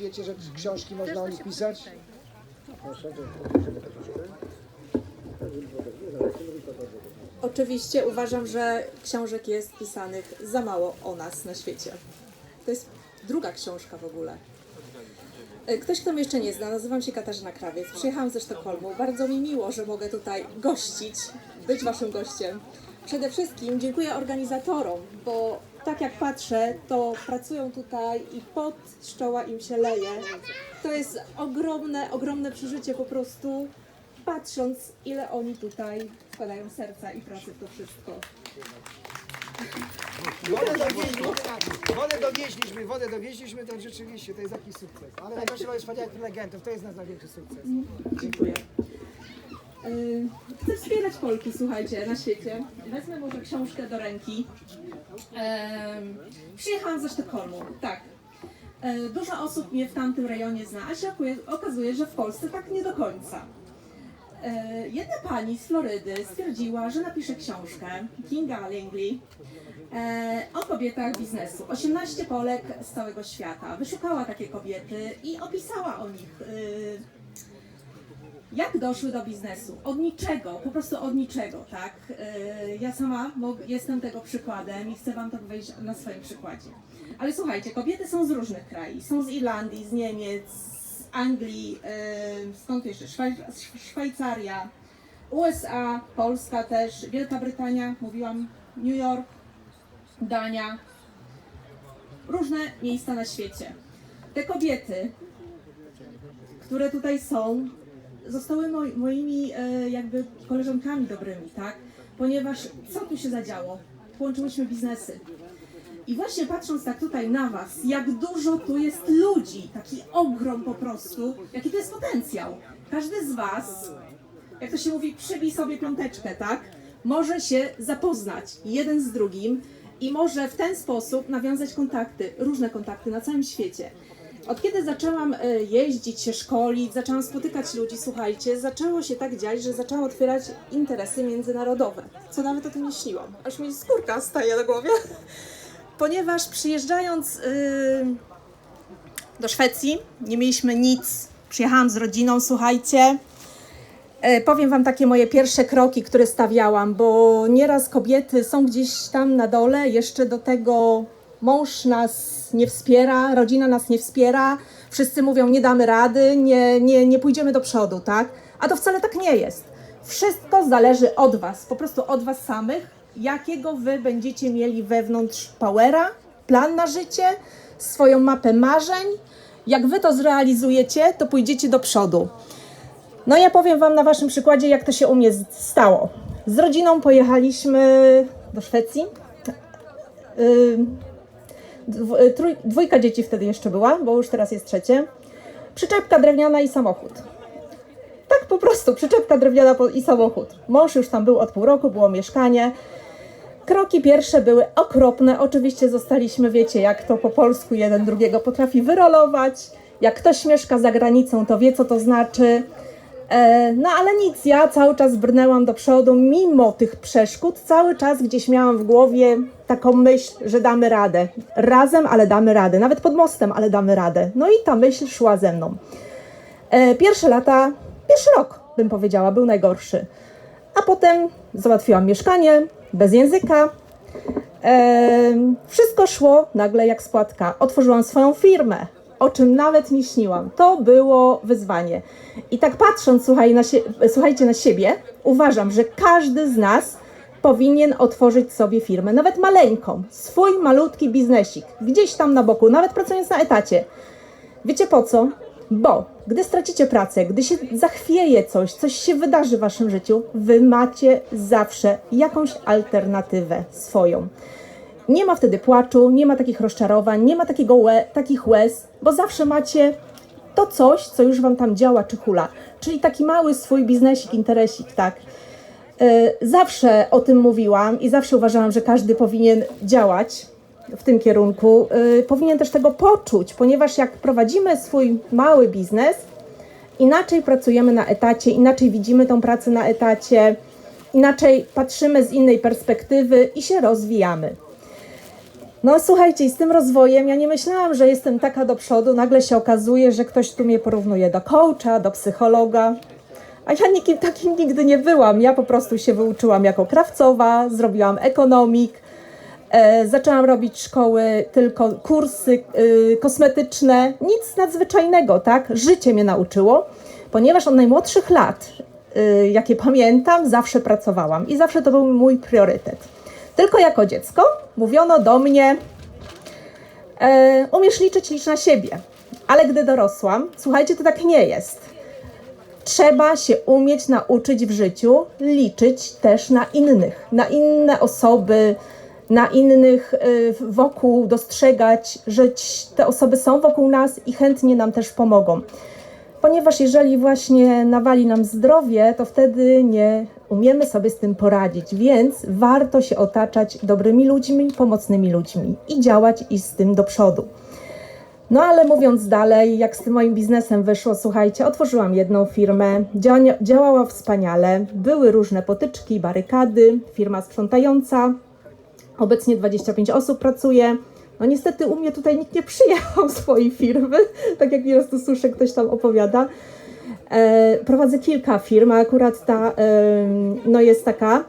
Wiecie, że książki można o nich pisać? Oczywiście uważam, że książek jest pisanych za mało o nas na świecie. To jest druga książka w ogóle. E, Ktoś, kto mnie jeszcze nie zna, nazywam się Katarzyna Krawiec. Przyjechałam ze Sztokholmu. Bardzo mi miło, że mogę tutaj gościć, być waszym gościem. Przede wszystkim dziękuję organizatorom, bo tak jak patrzę, to pracują tutaj i pot z czoła im się leje. To jest ogromne, ogromne przeżycie po prostu, patrząc ile oni tutaj wkładają serca i pracy w to wszystko. Wodę dowieźliśmy, wodę dowieźliśmy, wodę dowieźliśmy, to rzeczywiście to jest jakiś sukces. Ale najgorsze jest wspaniałych prelegentów, to jest nasz największy sukces. Dziękuję. Yy, Chcę wspierać Polki, słuchajcie, na świecie. Wezmę może książkę do ręki. Em, Przyjechałam ze Sztokholmu, tak. E, Dużo osób mnie w tamtym rejonie zna, a się okazuje, że w Polsce tak nie do końca. Jedna pani z Florydy stwierdziła, że napisze książkę, Kinga Langley, o kobietach biznesu. 18 Polek z całego świata. Wyszukała takie kobiety i opisała o nich. Y, jak doszły do biznesu? Od niczego, po prostu od niczego, tak? Yy, Ja sama jestem tego przykładem i chcę Wam to powiedzieć na swoim przykładzie. Ale słuchajcie, kobiety są z różnych krajów. Są z Irlandii, z Niemiec, z Anglii, yy, skąd jeszcze? Szwaj- Szw- Szwajcaria, USA, Polska też, Wielka Brytania, mówiłam, New York, Dania. Różne miejsca na świecie. Te kobiety które tutaj są, zostały moi, moimi e, jakby koleżankami dobrymi, tak? Ponieważ co tu się zadziało? Połączyłyśmy biznesy. I właśnie patrząc tak tutaj na Was, jak dużo tu jest ludzi, taki ogrom po prostu, jaki to jest potencjał. Każdy z Was, jak to się mówi, przybij sobie piąteczkę, tak? Może się zapoznać jeden z drugim i może w ten sposób nawiązać kontakty, różne kontakty na całym świecie. Od kiedy zaczęłam e, jeździć się, szkolić, zaczęłam spotykać ludzi, słuchajcie, zaczęło się tak dziać, że zaczęłam otwierać interesy międzynarodowe, co nawet o tym nie śniłam. Aż mi skórka staje na głowie. Ponieważ przyjeżdżając y, do Szwecji, nie mieliśmy nic. Przyjechałam z rodziną, słuchajcie. E, Powiem Wam takie moje pierwsze kroki, które stawiałam, bo nieraz kobiety są gdzieś tam na dole, jeszcze do tego mąż nas nie wspiera, rodzina nas nie wspiera, wszyscy mówią nie damy rady, nie, nie, nie pójdziemy do przodu, tak? A to wcale tak nie jest. Wszystko zależy od Was, po prostu od Was samych, jakiego Wy będziecie mieli wewnątrz powera, plan na życie, swoją mapę marzeń. Jak Wy to zrealizujecie, to pójdziecie do przodu. No ja powiem Wam na Waszym przykładzie, jak to się u mnie stało. Z rodziną pojechaliśmy do Szwecji. Ym, dw- y, trój- Dwójka dzieci wtedy jeszcze była, bo już teraz jest trzecie. Przyczepka drewniana i samochód. Tak po prostu, przyczepka drewniana i samochód. Mąż już tam był od pół roku, było mieszkanie. Kroki pierwsze były okropne. Oczywiście zostaliśmy, wiecie, jak to po polsku jeden drugiego potrafi wyrolować. Jak ktoś mieszka za granicą, to wie, co to znaczy. E, No ale nic, ja cały czas brnęłam do przodu, mimo tych przeszkód, cały czas gdzieś miałam w głowie taką myśl, że damy radę. Razem, ale damy radę. Nawet pod mostem, ale damy radę. No i ta myśl szła ze mną. E, Pierwsze lata, pierwszy rok bym powiedziała, był najgorszy. A potem załatwiłam mieszkanie, bez języka. Em, wszystko szło nagle jak spłatka. Otworzyłam swoją firmę, o czym nawet nie śniłam. To było wyzwanie. I tak patrząc, słuchaj, na słuchajcie na siebie, uważam, że każdy z nas powinien otworzyć sobie firmę, nawet maleńką, swój malutki biznesik, gdzieś tam na boku, nawet pracując na etacie. Wiecie po co? Bo gdy stracicie pracę, gdy się zachwieje coś, coś się wydarzy w waszym życiu, wy macie zawsze jakąś alternatywę swoją. Nie ma wtedy płaczu, nie ma takich rozczarowań, nie ma takiego łe, takich łez, bo zawsze macie to coś, co już wam tam działa czy hula. Czyli taki mały swój biznesik, interesik, tak? E, Zawsze o tym mówiłam i zawsze uważałam, że każdy powinien działać w tym kierunku. E, Powinien też tego poczuć, ponieważ jak prowadzimy swój mały biznes, inaczej pracujemy na etacie, inaczej widzimy tą pracę na etacie, inaczej patrzymy z innej perspektywy i się rozwijamy. No słuchajcie, z tym rozwojem ja nie myślałam, że jestem taka do przodu. Nagle się okazuje, że ktoś tu mnie porównuje do coacha, do psychologa. A ja nikim takim nigdy nie byłam. Ja po prostu się wyuczyłam jako krawcowa, zrobiłam ekonomik, e, zaczęłam robić szkoły, tylko kursy y, kosmetyczne, nic nadzwyczajnego, tak? Życie mnie nauczyło, ponieważ od najmłodszych lat, y, jakie pamiętam, zawsze pracowałam i zawsze to był mój priorytet. Tylko jako dziecko mówiono do mnie, e, umiesz liczyć, licz na siebie. Ale gdy dorosłam, słuchajcie, to tak nie jest. Trzeba się umieć nauczyć w życiu liczyć też na innych, na inne osoby, na innych y, wokół, dostrzegać, że te osoby są wokół nas i chętnie nam też pomogą. Ponieważ jeżeli właśnie nawali nam zdrowie, to wtedy nie umiemy sobie z tym poradzić, więc warto się otaczać dobrymi ludźmi, pomocnymi ludźmi i działać i z tym do przodu. No ale mówiąc dalej, jak z tym moim biznesem wyszło, słuchajcie, otworzyłam jedną firmę, dzia- działała wspaniale, były różne potyczki, barykady, firma sprzątająca, obecnie 25 osób pracuje. No niestety u mnie tutaj nikt nie przyjechał swojej firmy, tak jak nieraz tu słyszę, ktoś tam opowiada. E, prowadzę kilka firm, a akurat ta em, no jest taka,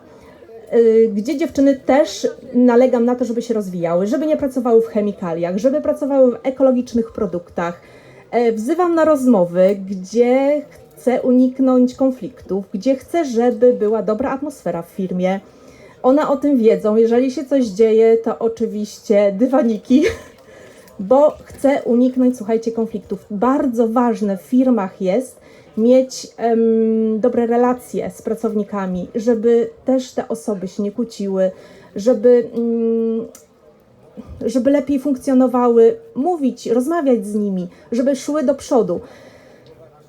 y, gdzie dziewczyny też nalegam na to, żeby się rozwijały, żeby nie pracowały w chemikaliach, żeby pracowały w ekologicznych produktach. E, Wzywam na rozmowy, gdzie chcę uniknąć konfliktów, gdzie chcę, żeby była dobra atmosfera w firmie. One o tym wiedzą. Jeżeli się coś dzieje, to oczywiście dywaniki, bo chcę uniknąć, słuchajcie, konfliktów. Bardzo ważne w firmach jest mieć em, dobre relacje z pracownikami, żeby też te osoby się nie kłóciły, żeby, mm, żeby lepiej funkcjonowały, mówić, rozmawiać z nimi, żeby szły do przodu.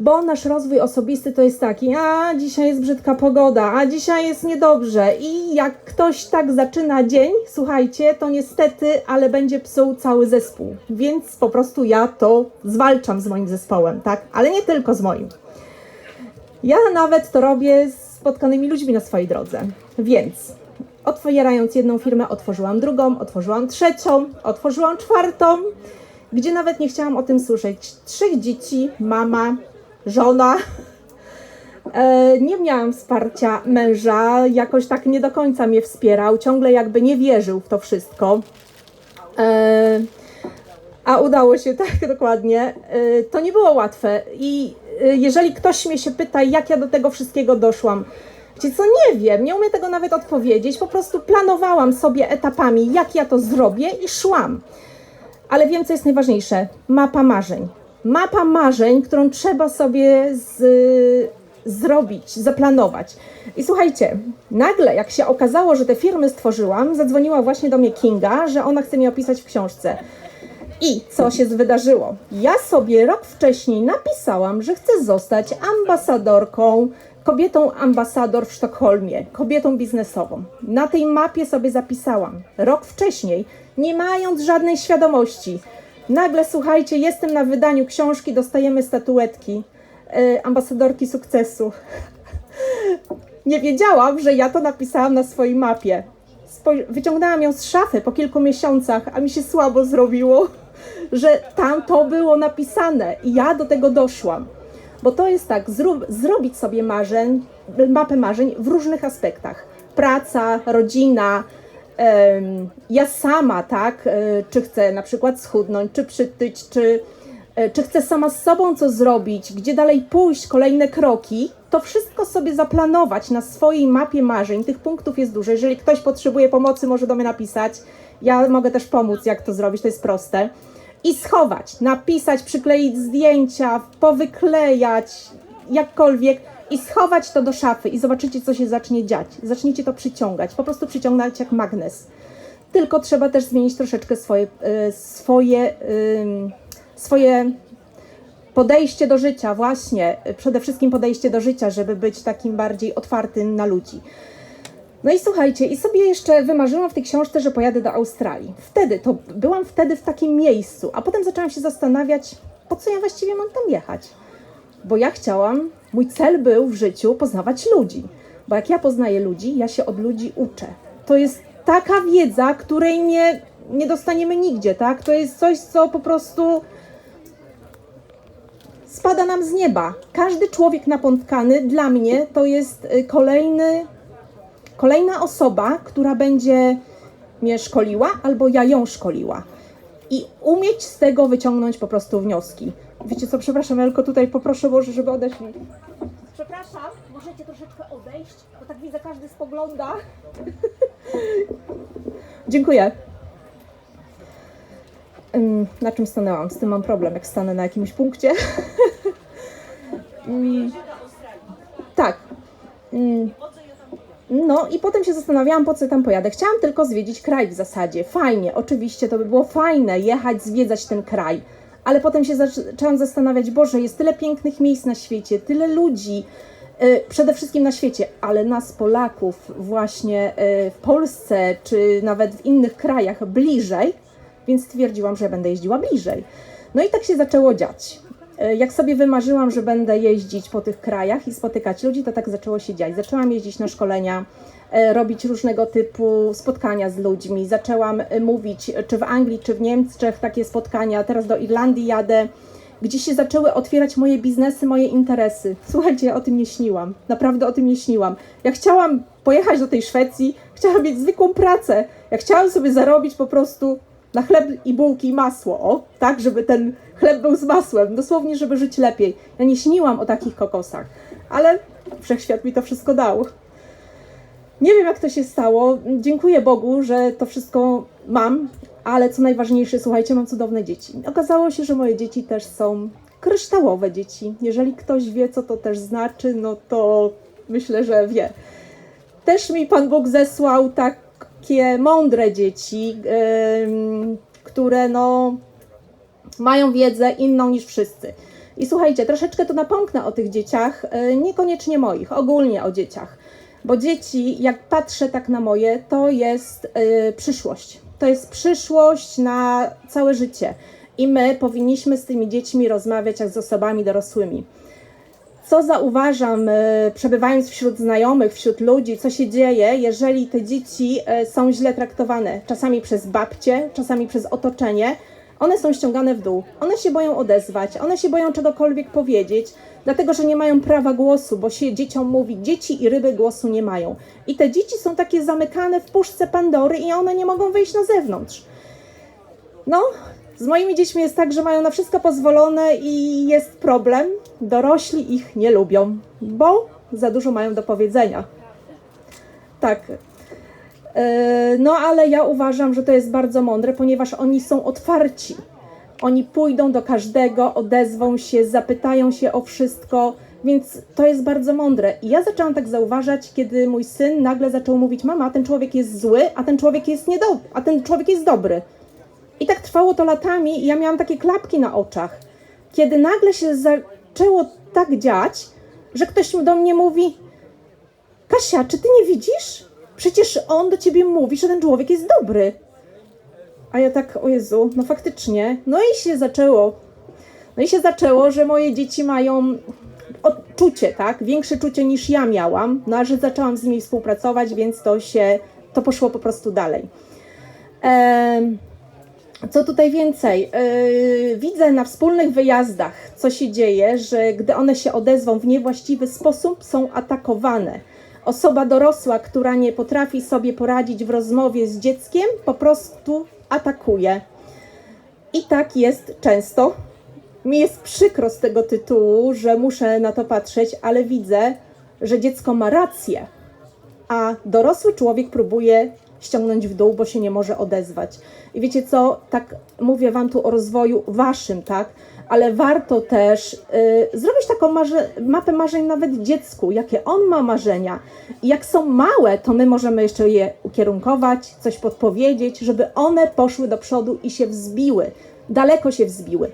Bo nasz rozwój osobisty to jest taki, a dzisiaj jest brzydka pogoda, a dzisiaj jest niedobrze. I jak ktoś tak zaczyna dzień, słuchajcie, to niestety, ale będzie psuł cały zespół. Więc po prostu ja to zwalczam z moim zespołem, tak? Ale nie tylko z moim. Ja nawet to robię z spotkanymi ludźmi na swojej drodze. Więc otwierając jedną firmę, otworzyłam drugą, otworzyłam trzecią, otworzyłam czwartą, gdzie nawet nie chciałam o tym słyszeć. Trzech dzieci, mama, żona. E, nie miałam wsparcia męża, jakoś tak nie do końca mnie wspierał, ciągle jakby nie wierzył w to wszystko. E, a udało się, tak dokładnie. Y, To nie było łatwe i jeżeli ktoś mnie się pyta, jak ja do tego wszystkiego doszłam, Wiecie co, nie wiem, nie umiem tego nawet odpowiedzieć, po prostu planowałam sobie etapami, jak ja to zrobię i szłam. Ale wiem, co jest najważniejsze, mapa marzeń. Mapa marzeń, którą trzeba sobie z, zrobić, zaplanować. I słuchajcie, nagle jak się okazało, że te firmy stworzyłam, zadzwoniła właśnie do mnie Kinga, że ona chce mi opisać w książce. I co się wydarzyło? Ja sobie rok wcześniej napisałam, że chcę zostać ambasadorką, kobietą ambasador w Sztokholmie, kobietą biznesową. Na tej mapie sobie zapisałam. Rok wcześniej, nie mając żadnej świadomości. Nagle, słuchajcie, jestem na wydaniu książki, dostajemy statuetki e, ambasadorki sukcesu. Nie wiedziałam, że ja to napisałam na swojej mapie. Wyciągnęłam ją z szafy po kilku miesiącach, a mi się słabo zrobiło, że tam to było napisane i ja do tego doszłam. Bo to jest tak, zrób, zrobić sobie marzeń, mapę marzeń w różnych aspektach. Praca, rodzina, ja sama, tak, e, czy chcę na przykład schudnąć, czy przytyć, czy, e, czy chcę sama z sobą co zrobić, gdzie dalej pójść, kolejne kroki, to wszystko sobie zaplanować na swojej mapie marzeń. Tych punktów jest dużo. Jeżeli ktoś potrzebuje pomocy, może do mnie napisać. Ja mogę też pomóc, jak to zrobić, to jest proste. I schować, napisać, przykleić zdjęcia, powyklejać, jakkolwiek i schować to do szafy i zobaczycie, co się zacznie dziać. Zaczniecie to przyciągać, po prostu przyciągać jak magnes. Tylko trzeba też zmienić troszeczkę swoje, e, swoje, swoje podejście do życia, właśnie, przede wszystkim podejście do życia, żeby być takim bardziej otwartym na ludzi. No i słuchajcie, i sobie jeszcze wymarzyłam w tej książce, że pojadę do Australii. Wtedy, to byłam wtedy w takim miejscu, a potem zaczęłam się zastanawiać, po co ja właściwie mam tam jechać. Bo ja chciałam, mój cel był w życiu poznawać ludzi. Bo jak ja poznaję ludzi, ja się od ludzi uczę. To jest taka wiedza, której nie, nie dostaniemy nigdzie, tak? To jest coś, co po prostu spada nam z nieba. Każdy człowiek napotkany dla mnie to jest y, kolejny, kolejna osoba, która będzie mnie szkoliła albo ja ją szkoliła. I umieć z tego wyciągnąć po prostu wnioski. Wiecie co, przepraszam, Elko, tutaj poproszę może, żeby odeszli. Przepraszam, możecie troszeczkę odejść, bo tak widzę, każdy spogląda. Dziękuję. Na czym stanęłam? Z tym mam problem, jak stanę na jakimś punkcie. Mm, tak. No i potem się zastanawiałam, po co tam pojadę. Chciałam tylko zwiedzić kraj w zasadzie. Fajnie, oczywiście, to by było fajne jechać, zwiedzać ten kraj. Ale potem się zaczęłam zastanawiać, Boże, jest tyle pięknych miejsc na świecie, tyle ludzi, y, przede wszystkim na świecie, ale nas Polaków właśnie y, w Polsce, czy nawet w innych krajach bliżej, więc stwierdziłam, że będę jeździła bliżej. No i tak się zaczęło dziać. E, Jak sobie wymarzyłam, że będę jeździć po tych krajach i spotykać ludzi, to tak zaczęło się dziać. Zaczęłam jeździć na szkolenia, e, robić różnego typu spotkania z ludźmi. Zaczęłam e, mówić, czy w Anglii, czy w Niemczech takie spotkania. Teraz do Irlandii jadę, gdzie się zaczęły otwierać moje biznesy, moje interesy. Słuchajcie, ja o tym nie śniłam. Naprawdę o tym nie śniłam. Ja chciałam pojechać do tej Szwecji, chciałam mieć zwykłą pracę. Ja chciałam sobie zarobić po prostu na chleb i bułki i masło, o, tak, żeby ten chleb był z masłem, dosłownie, żeby żyć lepiej. Ja nie śniłam o takich kokosach, ale wszechświat mi to wszystko dał. Nie wiem, jak to się stało. Dziękuję Bogu, że to wszystko mam, ale co najważniejsze, słuchajcie, mam cudowne dzieci. Okazało się, że moje dzieci też są kryształowe dzieci. Jeżeli ktoś wie, co to też znaczy, no to myślę, że wie. Też mi Pan Bóg zesłał takie mądre dzieci, które no mają wiedzę inną niż wszyscy. I słuchajcie, troszeczkę to napomknę o tych dzieciach, e, niekoniecznie moich, ogólnie o dzieciach. Bo dzieci, jak patrzę tak na moje, to jest e, przyszłość. To jest przyszłość na całe życie. I my powinniśmy z tymi dziećmi rozmawiać jak z osobami dorosłymi. Co zauważam, e, przebywając wśród znajomych, wśród ludzi, co się dzieje, jeżeli te dzieci e, są źle traktowane, czasami przez babcie, czasami przez otoczenie, one są ściągane w dół. One się boją odezwać, one się boją czegokolwiek powiedzieć, dlatego że nie mają prawa głosu, bo się dzieciom mówi, dzieci i ryby głosu nie mają. I te dzieci są takie zamykane w puszce Pandory i one nie mogą wyjść na zewnątrz. No, z moimi dziećmi jest tak, że mają na wszystko pozwolone i jest problem. Dorośli ich nie lubią, bo za dużo mają do powiedzenia. Tak. E, No, ale ja uważam, że to jest bardzo mądre, ponieważ oni są otwarci. Oni pójdą do każdego, odezwą się, zapytają się o wszystko, więc to jest bardzo mądre. I ja zaczęłam tak zauważać, kiedy mój syn nagle zaczął mówić: Mama, ten człowiek jest zły, a ten człowiek jest niedobry, a ten człowiek jest dobry. I tak trwało to latami, i ja miałam takie klapki na oczach, kiedy nagle się zaczęło tak dziać, że ktoś do mnie mówi: Kasia, czy ty nie widzisz? Przecież on do ciebie mówi, że ten człowiek jest dobry. A ja tak, o Jezu, no faktycznie. No i się zaczęło. No i się zaczęło, że moje dzieci mają odczucie, tak? Większe czucie niż ja miałam. No a że zaczęłam z nimi współpracować, więc to się, to poszło po prostu dalej. Em, co tutaj więcej? Yy, widzę na wspólnych wyjazdach, co się dzieje, że gdy one się odezwą w niewłaściwy sposób, są atakowane. Osoba dorosła, która nie potrafi sobie poradzić w rozmowie z dzieckiem, po prostu atakuje. I tak jest często. Mi jest przykro z tego tytułu, że muszę na to patrzeć, ale widzę, że dziecko ma rację a dorosły człowiek próbuje ściągnąć w dół, bo się nie może odezwać. I wiecie co, tak mówię Wam tu o rozwoju Waszym, tak? Ale warto też y, zrobić taką marze- mapę marzeń nawet dziecku, jakie on ma marzenia. I jak są małe, to my możemy jeszcze je ukierunkować, coś podpowiedzieć, żeby one poszły do przodu i się wzbiły, daleko się wzbiły.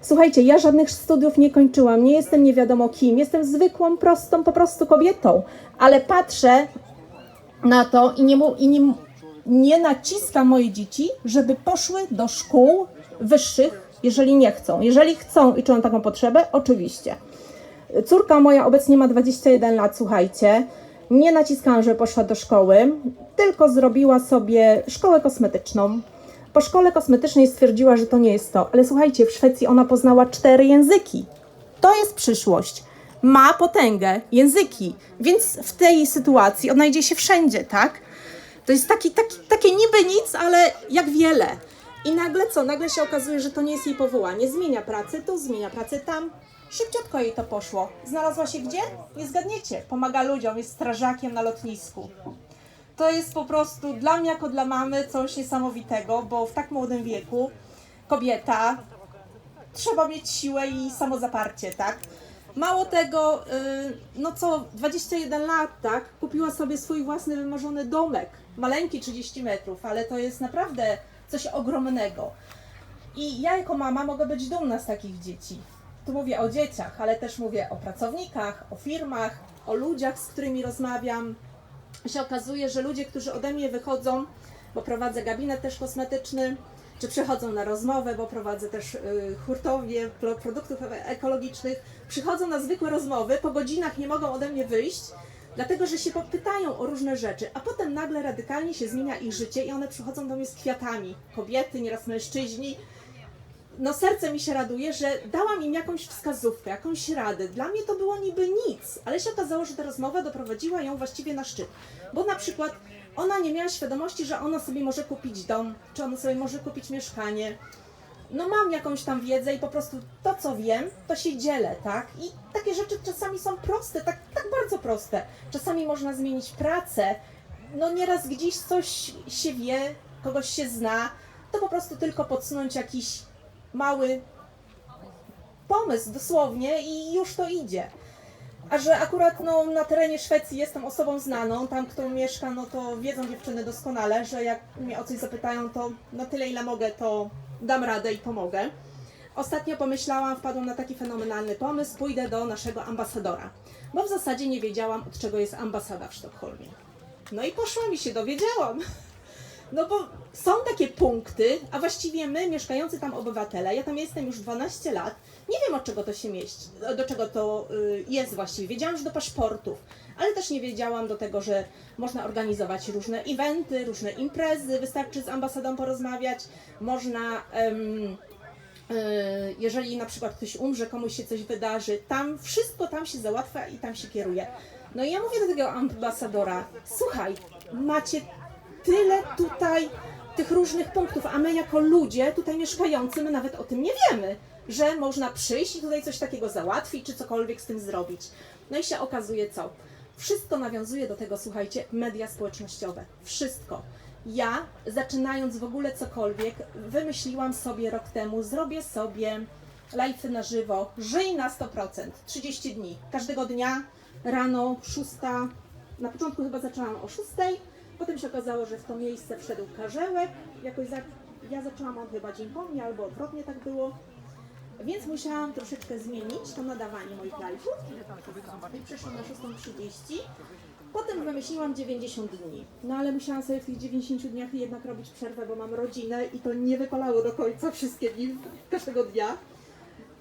Słuchajcie, ja żadnych studiów nie kończyłam, nie jestem nie wiadomo kim, jestem zwykłą, prostą po prostu kobietą, ale patrzę na to i nie, mu, i nie, nie naciskam moje dzieci, żeby poszły do szkół wyższych, jeżeli nie chcą. Jeżeli chcą i czują taką potrzebę, oczywiście. Córka moja obecnie ma 21 lat, słuchajcie. Nie naciskałam, żeby poszła do szkoły, tylko zrobiła sobie szkołę kosmetyczną. Po szkole kosmetycznej stwierdziła, że to nie jest to, ale słuchajcie, w Szwecji ona poznała cztery języki. To jest przyszłość. Ma potęgę, języki, więc w tej sytuacji odnajdzie się wszędzie, tak? To jest taki, taki, takie niby nic, ale jak wiele. I nagle co? Nagle się okazuje, że to nie jest jej powołanie. Zmienia pracę tu, zmienia pracę tam. Szybciutko jej to poszło. Znalazła się gdzie? Nie zgadniecie. Pomaga ludziom, jest strażakiem na lotnisku. To jest po prostu dla mnie jako dla mamy coś niesamowitego, bo w tak młodym wieku kobieta trzeba mieć siłę i samozaparcie, tak? Mało tego, y, no co, 21 lat, tak? Kupiła sobie swój własny wymarzony domek. Maleńki 30 metrów, ale to jest naprawdę coś ogromnego. I ja jako mama mogę być dumna z takich dzieci. Tu mówię o dzieciach, ale też mówię o pracownikach, o firmach, o ludziach, z którymi rozmawiam. Się okazuje, że ludzie, którzy ode mnie wychodzą, bo prowadzę gabinet też kosmetyczny, czy przychodzą na rozmowę, bo prowadzę też y, hurtownię pro- produktów ekologicznych, przychodzą na zwykłe rozmowy, po godzinach nie mogą ode mnie wyjść, dlatego że się pytają o różne rzeczy, a potem nagle radykalnie się zmienia ich życie i one przychodzą do mnie z kwiatami. Kobiety, nieraz mężczyźni. No serce mi się raduje, że dałam im jakąś wskazówkę, jakąś radę. Dla mnie to było niby nic, ale się okazało, że ta rozmowa doprowadziła ją właściwie na szczyt. Bo na przykład ona nie miała świadomości, że ona sobie może kupić dom, czy ona sobie może kupić mieszkanie. No mam jakąś tam wiedzę i po prostu to, co wiem, to się dzielę, tak? I takie rzeczy czasami są proste, tak, tak bardzo proste. Czasami można zmienić pracę, no nieraz gdzieś coś się wie, kogoś się zna, to po prostu tylko podsunąć jakiś mały pomysł dosłownie i już to idzie. A że akurat no, na terenie Szwecji jestem osobą znaną, tam kto mieszka, no to wiedzą dziewczyny doskonale, że jak mnie o coś zapytają, to na tyle ile mogę, to dam radę i pomogę. Ostatnio pomyślałam, wpadłam na taki fenomenalny pomysł, pójdę do naszego ambasadora, bo w zasadzie nie wiedziałam, od czego jest ambasada w Sztokholmie. No i poszłam i się dowiedziałam. No bo są takie punkty, a właściwie my, mieszkający tam obywatele, ja tam jestem już 12 lat, nie wiem od czego to się mieści, do czego to y, jest właściwie. Wiedziałam, że do paszportów, ale też nie wiedziałam do tego, że można organizować różne eventy, różne imprezy, wystarczy z ambasadą porozmawiać, można. y, jeżeli na przykład ktoś umrze, komuś się coś wydarzy, tam wszystko tam się załatwia i tam się kieruje. No i ja mówię do tego ambasadora, słuchaj, macie tyle tutaj tych różnych punktów, a my jako ludzie tutaj mieszkający, my nawet o tym nie wiemy, że można przyjść i tutaj coś takiego załatwić, czy cokolwiek z tym zrobić. No i się okazuje co? Wszystko nawiązuje do tego, słuchajcie, media społecznościowe. Wszystko. Ja, zaczynając w ogóle cokolwiek, wymyśliłam sobie rok temu, zrobię sobie live'y na żywo, żyj na 100%, 30 dni. Każdego dnia rano, 6, na początku chyba zaczęłam o 6, potem się okazało, że w to miejsce wszedł karzełek, jakoś za, ja zaczęłam on chyba dzień po mnie, albo odwrotnie tak było. Więc musiałam troszeczkę zmienić to nadawanie moich live'ów i przeszłam na 6.30. Potem wymyśliłam 90 dni. No ale musiałam sobie w tych 90 dniach jednak robić przerwę, bo mam rodzinę i to nie wypalało do końca wszystkie dni, każdego dnia.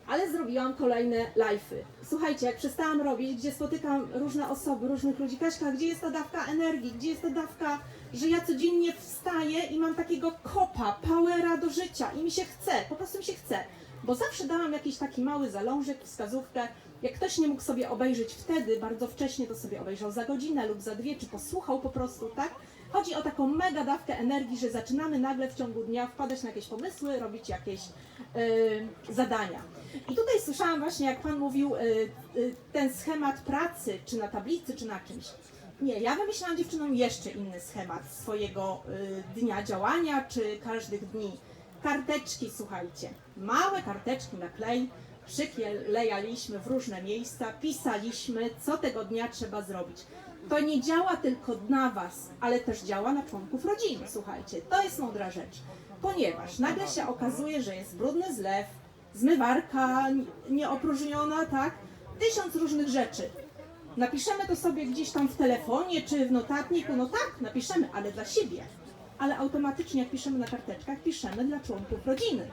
Ale zrobiłam kolejne live'y. Słuchajcie, jak przestałam robić, gdzie spotykam różne osoby, różnych ludzi, Kaśka, gdzie jest ta dawka energii, gdzie jest ta dawka, że ja codziennie wstaję i mam takiego kopa, powera do życia i mi się chce, po prostu mi się chce. Bo zawsze dałam jakiś taki mały zalążek, wskazówkę. Jak ktoś nie mógł sobie obejrzeć wtedy, bardzo wcześnie, to sobie obejrzał za godzinę lub za dwie, czy posłuchał po prostu, tak? Chodzi o taką mega dawkę energii, że zaczynamy nagle w ciągu dnia wpadać na jakieś pomysły, robić jakieś y, zadania. I tutaj słyszałam właśnie, jak Pan mówił, y, y, ten schemat pracy, czy na tablicy, czy na czymś. Nie, ja wymyślałam dziewczynom jeszcze inny schemat swojego y, dnia działania, czy każdych dni. Karteczki, słuchajcie, małe karteczki na klej, przyklejaliśmy w różne miejsca, pisaliśmy, co tego dnia trzeba zrobić. To nie działa tylko na Was, ale też działa na członków rodziny, słuchajcie. To jest mądra rzecz, ponieważ nagle się okazuje, że jest brudny zlew, zmywarka nieopróżniona, tak? Tysiąc różnych rzeczy. Napiszemy to sobie gdzieś tam w telefonie czy w notatniku, no tak, napiszemy, ale dla siebie. Ale automatycznie jak piszemy na karteczkach, piszemy dla członków rodziny.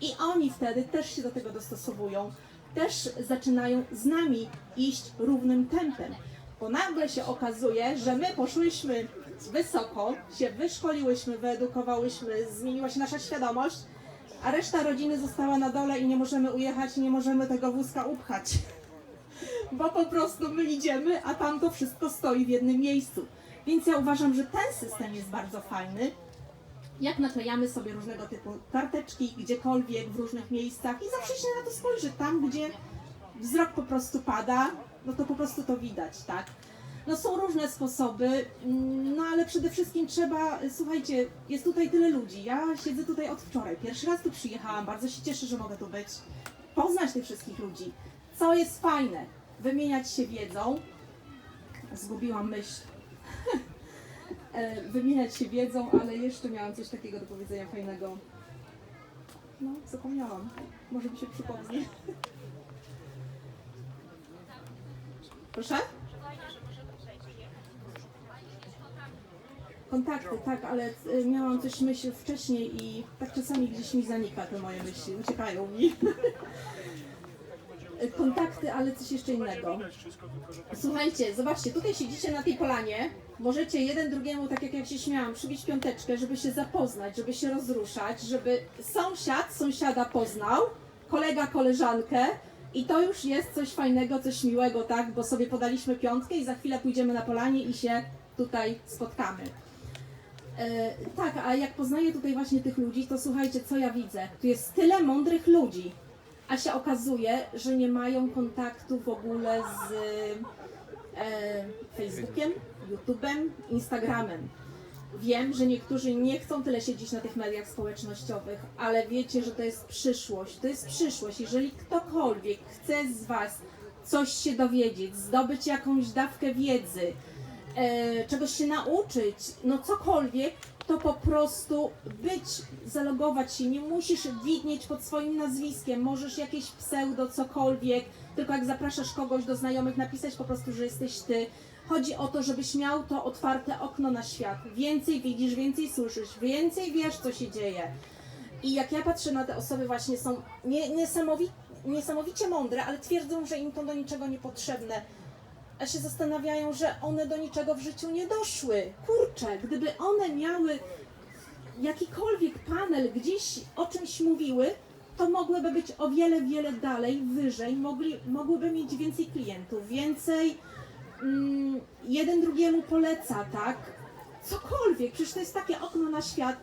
I oni wtedy też się do tego dostosowują, też zaczynają z nami iść równym tempem. Bo nagle się okazuje, że my poszłyśmy wysoko, się wyszkoliłyśmy, wyedukowałyśmy, zmieniła się nasza świadomość, a reszta rodziny została na dole i nie możemy ujechać, nie możemy tego wózka upchać. Bo po prostu my idziemy, a tam to wszystko stoi w jednym miejscu. Więc ja uważam, że ten system jest bardzo fajny. Jak naklejamy sobie różnego typu karteczki gdziekolwiek, w różnych miejscach i zawsze się na to spojrzy. Tam, gdzie wzrok po prostu pada, no to po prostu to widać, tak? No są różne sposoby, mm, no ale przede wszystkim trzeba, słuchajcie, jest tutaj tyle ludzi. Ja siedzę tutaj od wczoraj. Pierwszy raz tu przyjechałam, bardzo się cieszę, że mogę tu być. Poznać tych wszystkich ludzi. Co jest fajne? Wymieniać się wiedzą. Zgubiłam myśl. E, Wymieniać się wiedzą, ale jeszcze miałam coś takiego do powiedzenia fajnego. No, zapomniałam. Może mi się przypomni. Proszę? Kontakty, tak, ale y, miałam coś myśl wcześniej i tak czasami gdzieś mi zanika te moje myśli, uciekają mi. Kontakty, ale coś jeszcze innego. Słuchajcie, zobaczcie, tutaj siedzicie na tej polanie, możecie jeden drugiemu, tak jak ja się śmiałam, przybić piąteczkę, żeby się zapoznać, żeby się rozruszać, żeby sąsiad sąsiada poznał, kolega koleżankę i to już jest coś fajnego, coś miłego, tak, bo sobie podaliśmy piątkę i za chwilę pójdziemy na polanie i się tutaj spotkamy. E, tak, a jak poznaję tutaj właśnie tych ludzi, to słuchajcie, co ja widzę. Tu jest tyle mądrych ludzi, a się okazuje, że nie mają kontaktu w ogóle z e, Facebookiem, YouTube'em, Instagramem. Wiem, że niektórzy nie chcą tyle siedzieć na tych mediach społecznościowych, ale wiecie, że to jest przyszłość. To jest przyszłość. Jeżeli ktokolwiek chce z Was coś się dowiedzieć, zdobyć jakąś dawkę wiedzy, e, czegoś się nauczyć, no cokolwiek, to po prostu być, zalogować się. Nie musisz widnieć pod swoim nazwiskiem, możesz jakieś pseudo, cokolwiek, tylko jak zapraszasz kogoś do znajomych, napisać po prostu, że jesteś ty. Chodzi o to, żebyś miał to otwarte okno na świat. Więcej widzisz, więcej słyszysz, więcej wiesz, co się dzieje. I jak ja patrzę na te osoby, właśnie są nie, niesamowi, niesamowicie mądre, ale twierdzą, że im to do niczego niepotrzebne a się zastanawiają, że one do niczego w życiu nie doszły. Kurczę, gdyby one miały jakikolwiek panel gdzieś o czymś mówiły, to mogłyby być o wiele, wiele dalej, wyżej, mogli, mogłyby mieć więcej klientów, więcej mm, jeden drugiemu poleca, tak? Cokolwiek, przecież to jest takie okno na świat.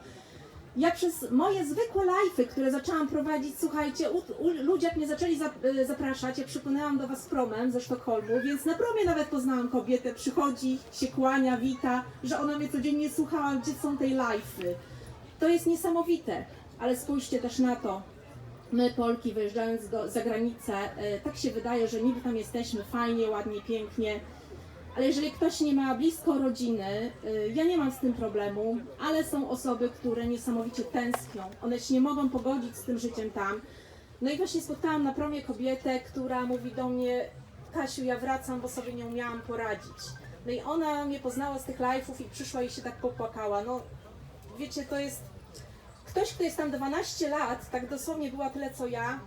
Ja przez moje zwykłe live'y, które zaczęłam prowadzić, słuchajcie, u, u, ludzie jak mnie zaczęli za, e, zapraszać, ja przypłynęłam do Was promem ze Sztokholmu, więc na promie nawet poznałam kobietę, przychodzi, się kłania, wita, że ona mnie codziennie słuchała, gdzie są tej live'y. To jest niesamowite, ale spójrzcie też na to. My, Polki, wyjeżdżając do, za granicę, e, tak się wydaje, że niby tam jesteśmy fajnie, ładnie, pięknie, ale jeżeli ktoś nie ma blisko rodziny, y, ja nie mam z tym problemu, ale są osoby, które niesamowicie tęsknią. One się nie mogą pogodzić z tym życiem tam. No i właśnie spotkałam na promie kobietę, która mówi do mnie, Kasiu, ja wracam, bo sobie nie umiałam poradzić. No i ona mnie poznała z tych live'ów i przyszła i się tak popłakała. No wiecie, to jest ktoś, kto jest tam 12 lat, tak dosłownie była tyle co ja,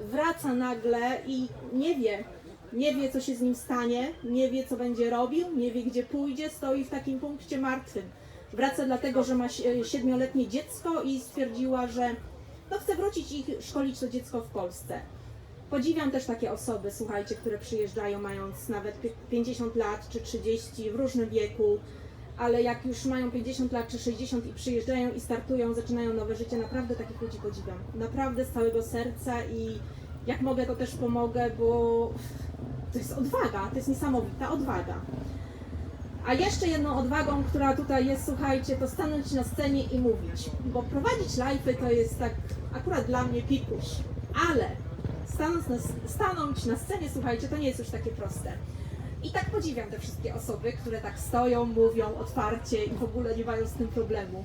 wraca nagle i nie wie, nie wie co się z nim stanie, nie wie co będzie robił, nie wie gdzie pójdzie, stoi w takim punkcie martwym. Wraca dlatego, że ma si- siedmioletnie dziecko i stwierdziła, że no chce wrócić i szkolić to dziecko w Polsce. Podziwiam też takie osoby, słuchajcie, które przyjeżdżają mając nawet pi- 50 lat czy 30 w różnym wieku, ale jak już mają 50 lat czy 60 i przyjeżdżają i startują, zaczynają nowe życie, naprawdę takich ludzi podziwiam. Naprawdę z całego serca i jak mogę, to też pomogę, bo to jest odwaga, to jest niesamowita odwaga. A jeszcze jedną odwagą, która tutaj jest, słuchajcie, to stanąć na scenie i mówić. Bo prowadzić live'y to jest tak akurat dla mnie pikuś. Ale stanąć na, stanąć na scenie, słuchajcie, to nie jest już takie proste. I tak podziwiam te wszystkie osoby, które tak stoją, mówią otwarcie i w ogóle nie mają z tym problemu.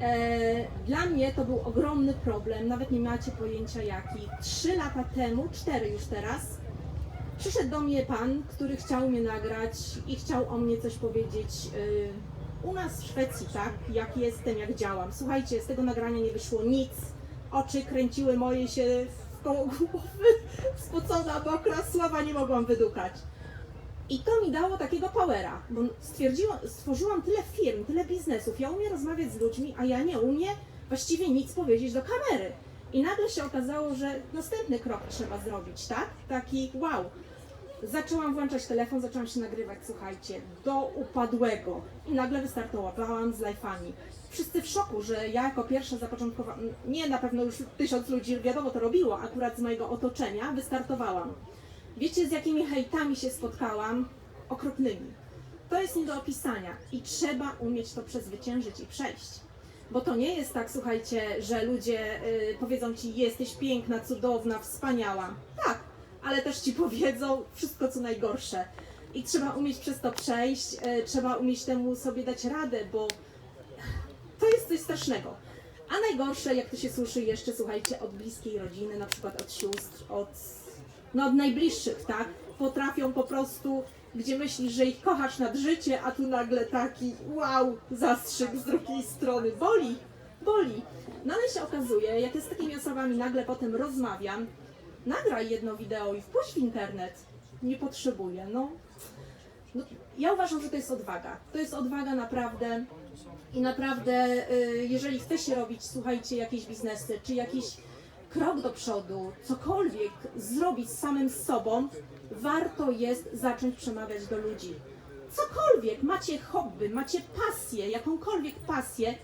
E, Dla mnie to był ogromny problem, nawet nie macie pojęcia jaki. Trzy lata temu, cztery już teraz, przyszedł do mnie pan, który chciał mnie nagrać i chciał o mnie coś powiedzieć. y, U nas w Szwecji, tak, jak jestem, jak działam. Słuchajcie, z tego nagrania nie wyszło nic. Oczy kręciły moje się w koło głowy, spocona, mokra, słowa nie mogłam wydukać. I to mi dało takiego powera, bo stwierdziłam, stworzyłam tyle firm, tyle biznesów, ja umiem rozmawiać z ludźmi, a ja nie umiem właściwie nic powiedzieć do kamery. I nagle się okazało, że następny krok trzeba zrobić, tak? Taki wow. Zaczęłam włączać telefon, zaczęłam się nagrywać, słuchajcie, do upadłego. I nagle wystartowałam z live'ami. Wszyscy w szoku, że ja jako pierwsza zapoczątkowałam, nie na pewno już tysiąc ludzi, wiadomo to robiło, akurat z mojego otoczenia wystartowałam. Wiecie z jakimi hejtami się spotkałam? Okropnymi. To jest nie do opisania i trzeba umieć to przezwyciężyć i przejść. Bo to nie jest tak, słuchajcie, że ludzie y, powiedzą ci, jesteś piękna, cudowna, wspaniała. Tak, ale też ci powiedzą wszystko, co najgorsze. I trzeba umieć przez to przejść, y, trzeba umieć temu sobie dać radę, bo to jest coś strasznego. A najgorsze, jak to się słyszy jeszcze, słuchajcie, od bliskiej rodziny, na przykład od sióstr, od, no, od najbliższych, tak? Potrafią po prostu, gdzie myślisz, że ich kochasz nad życie, a tu nagle taki wow, zastrzyk z drugiej strony. Boli, boli. No ale się okazuje, jak ja z takimi osobami nagle potem rozmawiam, nagraj jedno wideo i wpuść w internet. Nie potrzebuję, no. no. Ja uważam, że to jest odwaga. To jest odwaga naprawdę. I naprawdę, y, jeżeli chce się robić, słuchajcie, jakieś biznesy, czy jakiś krok do przodu, cokolwiek zrobić z samym sobą, warto jest zacząć przemawiać do ludzi. Cokolwiek, macie hobby, macie pasję, jakąkolwiek pasję,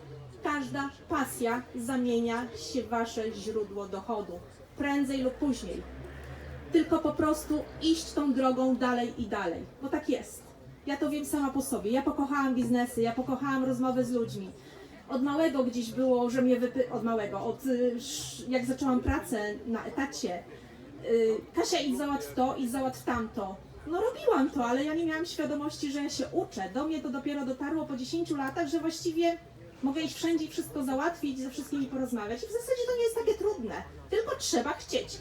każda pasja zamienia się w wasze źródło dochodu, prędzej lub później. Tylko po prostu iść tą drogą dalej i dalej, bo tak jest. Ja to wiem sama po sobie. Ja pokochałam biznesy, ja pokochałam rozmowy z ludźmi. Od małego gdzieś było, że mnie wypy... od małego, od y, jak zaczęłam pracę na etacie. y, Kasia idź załatw to, idź załatw tamto. No robiłam to, ale ja nie miałam świadomości, że ja się uczę. Do mnie to dopiero dotarło po 10 latach, że właściwie mogę iść wszędzie i wszystko załatwić, ze wszystkimi porozmawiać. I w zasadzie to nie jest takie trudne, tylko trzeba chcieć.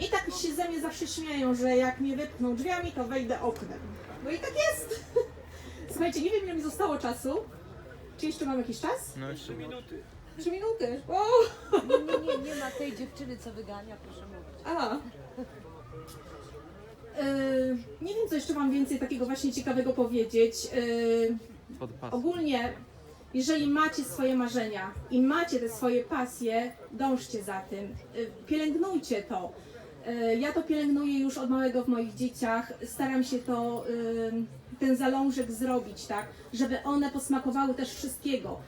I tak się ze mnie zawsze śmieją, że jak mnie wypchną drzwiami, to wejdę oknem. No i tak jest. Słuchajcie, nie wiem ile mi zostało czasu. Czy jeszcze mam jakiś czas? No jeszcze minuty. Trzy minuty. O! Nie, nie, nie, nie ma tej dziewczyny, co wygania, proszę mówić. A. Yy, nie wiem, co jeszcze mam więcej takiego właśnie ciekawego powiedzieć. Yy, Podpas. ogólnie, jeżeli macie swoje marzenia i macie te swoje pasje, dążcie za tym, Y, pielęgnujcie to. Y, Ja to pielęgnuję już od małego w moich dzieciach. Staram się to, y, ten zalążek zrobić, tak, żeby one posmakowały też wszystkiego.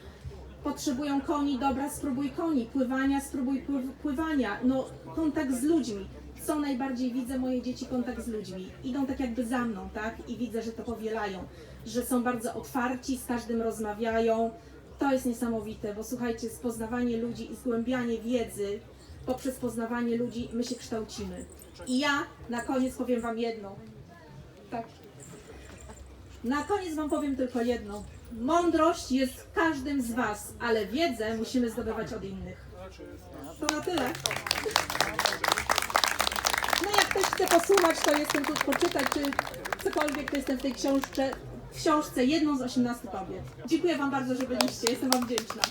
Potrzebują koni, dobra, spróbuj koni, pływania, spróbuj pływ- pływania, no kontakt z ludźmi. Co najbardziej widzę moje dzieci kontakt z ludźmi. Idą tak jakby za mną, tak? I widzę, że to powielają, że są bardzo otwarci, z każdym rozmawiają. To jest niesamowite, bo słuchajcie, poznawanie ludzi i zgłębianie wiedzy poprzez poznawanie ludzi my się kształcimy. I ja na koniec powiem Wam jedno. Tak. Na koniec Wam powiem tylko jedno. Mądrość jest w każdym z Was, ale wiedzę musimy zdobywać od innych. To na tyle. No jak ktoś chce posłuchać, to jestem tu poczytać, czy cokolwiek, to jestem w tej książce, w książce jedną z 18 kobiet. Dziękuję Wam bardzo, że byliście. Jestem Wam wdzięczna.